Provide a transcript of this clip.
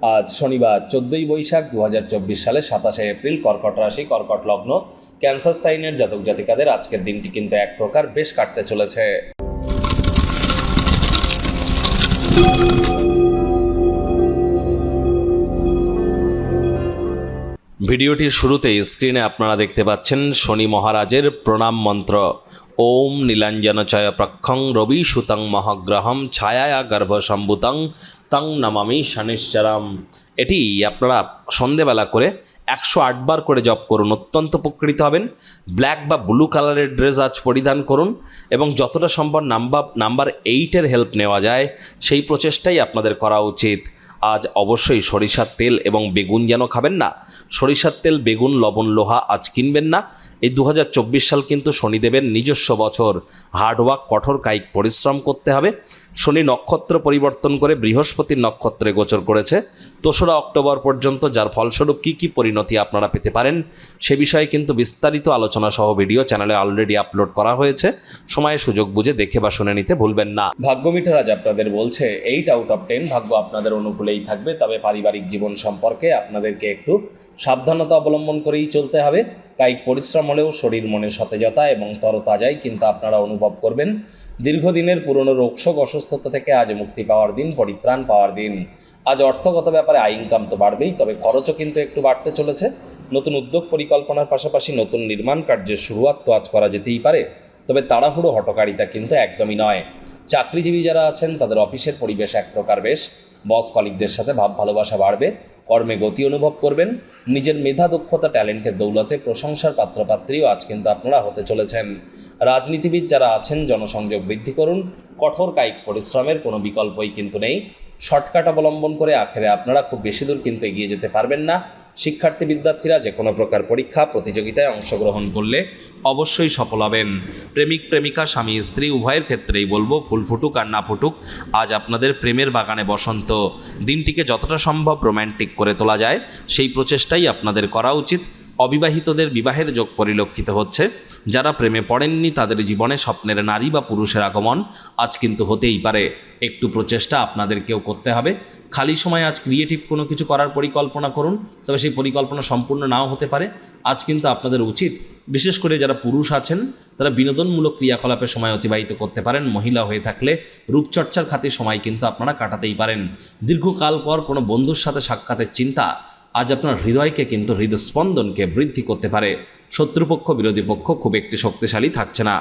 আজ শনিবার, চোদ্দই বৈশাখ দু চব্বিশ সালে সাতাশে এপ্রিল, কর্কট রাশি, কর্কট লগ্ন, ক্যান্সার সাইনের জাতক জাতিকাদের আজকের দিনটি কিন্তু এক প্রকার বেশ কাটতে চলেছে। ভিডিওটির শুরুতেই স্ক্রিনে আপনারা দেখতে পাচ্ছেন শনি মহারাজের প্রণাম মন্ত্র। ওম নীলাঞ্জনচয় প্রক্ষং রবি সুতং মহাগ্রহম ছায়া গর্ভ গর্ভসম্ভুতং তং নমামি শনিশ্চরম। এটি আপনারা সন্ধেবেলা করে একশো আটবার করে জপ করুন, অত্যন্ত উপকৃত হবেন। ব্ল্যাক বা ব্লু কালারের ড্রেস আজ পরিধান করুন এবং যতটা সম্ভব নাম্বার নাম্বার এইটের হেল্প নেওয়া যায়, সেই প্রচেষ্টাই আপনাদের করা উচিত। আজ অবশ্যই সরিষার তেল এবং বেগুন যেন খাবেন না। সরিষার তেল, বেগুন, লবণ, লোহা আজ কিনবেন না। এই দু হাজার চব্বিশ সাল কিন্তু শনিদেবের নিজস্ব বছর। হার্ডওয়ার্ক কঠোর কায়িক পরিশ্রম করতে হবে। শনি নক্ষত্র পরিবর্তন করে বৃহস্পতির নক্ষত্রে গোচর করেছে। দোসরা অক্টোবর পর্যন্ত, যার ফলস্বরূপ কী কী পরিণতি আপনারা পেতে পারেন, সে বিষয়ে কিন্তু বিস্তারিত আলোচনা সহ ভিডিও চ্যানেলে অলরেডি আপলোড করা হয়েছে। সময়ে সুযোগ বুঝে দেখে বা শুনে নিতে ভুলবেন না। ভাগ্য মিটার আজ আপনাদের বলছে এইট আউট অফ টেন ভাগ্য আপনাদের অনুকূলেই থাকবে, তবে পারিবারিক জীবন সম্পর্কে আপনাদেরকে একটু সাবধানতা অবলম্বন করেই চলতে হবে। কায়িক পরিশ্রম হলেও শরীর মনে সতেজতা এবং তরতাজাই কিন্তু আপনারা অনুভব করবেন। দীর্ঘদিনের পুরনো রোগশোক অসুস্থতা থেকে আজ মুক্তি পাওয়ার দিন, পরিত্রাণ পাওয়ার দিন। আজ অর্থগত ব্যাপারে আয় ইনকাম তো বাড়বেই, তবে খরচও কিন্তু একটু বাড়তে চলেছে। নতুন উদ্যোগ পরিকল্পনার পাশাপাশি নতুন নির্মাণ কার্যের শুরুয়াত তো আজ করা যেতেই পারে, তবে তাড়াহুড়ো হটকারিতা কিন্তু একদমই নয়। চাকরিজীবী যারা আছেন, তাদের অফিসের পরিবেশ এক প্রকার বেশ। বস কলিকদের সাথে ভাব ভালোবাসা বাড়বে, কর্মে গতি অনুভব করবেন। নিজের মেধা, দক্ষতা, ট্যালেন্টের দৌলতে প্রশংসার পাত্রপাত্রীও আজ কিন্তু আপনারা হতে চলেছেন। রাজনীতিবিদ যারা আছেন, জনসংযোগ বৃদ্ধি করুন, কঠোর কায়িক পরিশ্রমের কোনো বিকল্পই কিন্তু নেই। শর্টকাট অবলম্বন করে আখেরে আপনারা খুব বেশি দূর কিন্তু এগিয়ে যেতে পারবেন না। শিক্ষার্থী বিদ্যার্থীরা যে কোনো প্রকার পরীক্ষা, প্রতিযোগিতায় অংশগ্রহণ করলে অবশ্যই সফল হবেন। প্রেমিক, প্রেমিকা, স্বামী, স্ত্রী, উভয়ের ক্ষেত্রেই বলব, ফুল ফুটুক আর না ফুটুক, আজ আপনাদের প্রেমের বাগানে বসন্ত। দিনটিকে যতটা সম্ভব রোম্যান্টিক করে তোলা যায়, সেই প্রচেষ্টাই আপনাদের করা উচিত। অবিবাহিতদের বিবাহের যোগ পরিলক্ষিত হচ্ছে। যারা প্রেমে পড়েননি, তাদের জীবনে স্বপ্নের নারী বা পুরুষের আগমন আজ কিন্তু হতেই পারে। একটু প্রচেষ্টা আপনাদেরকেও করতে হবে। খালি সময় আজ ক্রিয়েটিভ কোনো কিছু করার পরিকল্পনা করুন, তবে সেই পরিকল্পনা সম্পূর্ণ নাও হতে পারে। আজ কিন্তু আপনাদের উচিত, বিশেষ করে যারা পুরুষ আছেন, তারা বিনোদনমূলক ক্রিয়াকলাপে সময় অতিবাহিত করতে পারেন। মহিলা হয়ে থাকলে রূপচর্চার খাতে সময় কিন্তু আপনারা কাটাতেই পারেন। দীর্ঘকাল পর কোনো বন্ধুর সাথে সাক্ষাতের চিন্তা আজ আপনার হৃদয়কে কিন্তু হৃদস্পন্দনকে বৃদ্ধি করতে পারে। শত্রুপক্ষ, বিরোধী পক্ষ খুব একটি শক্তিশালী থাকছে না।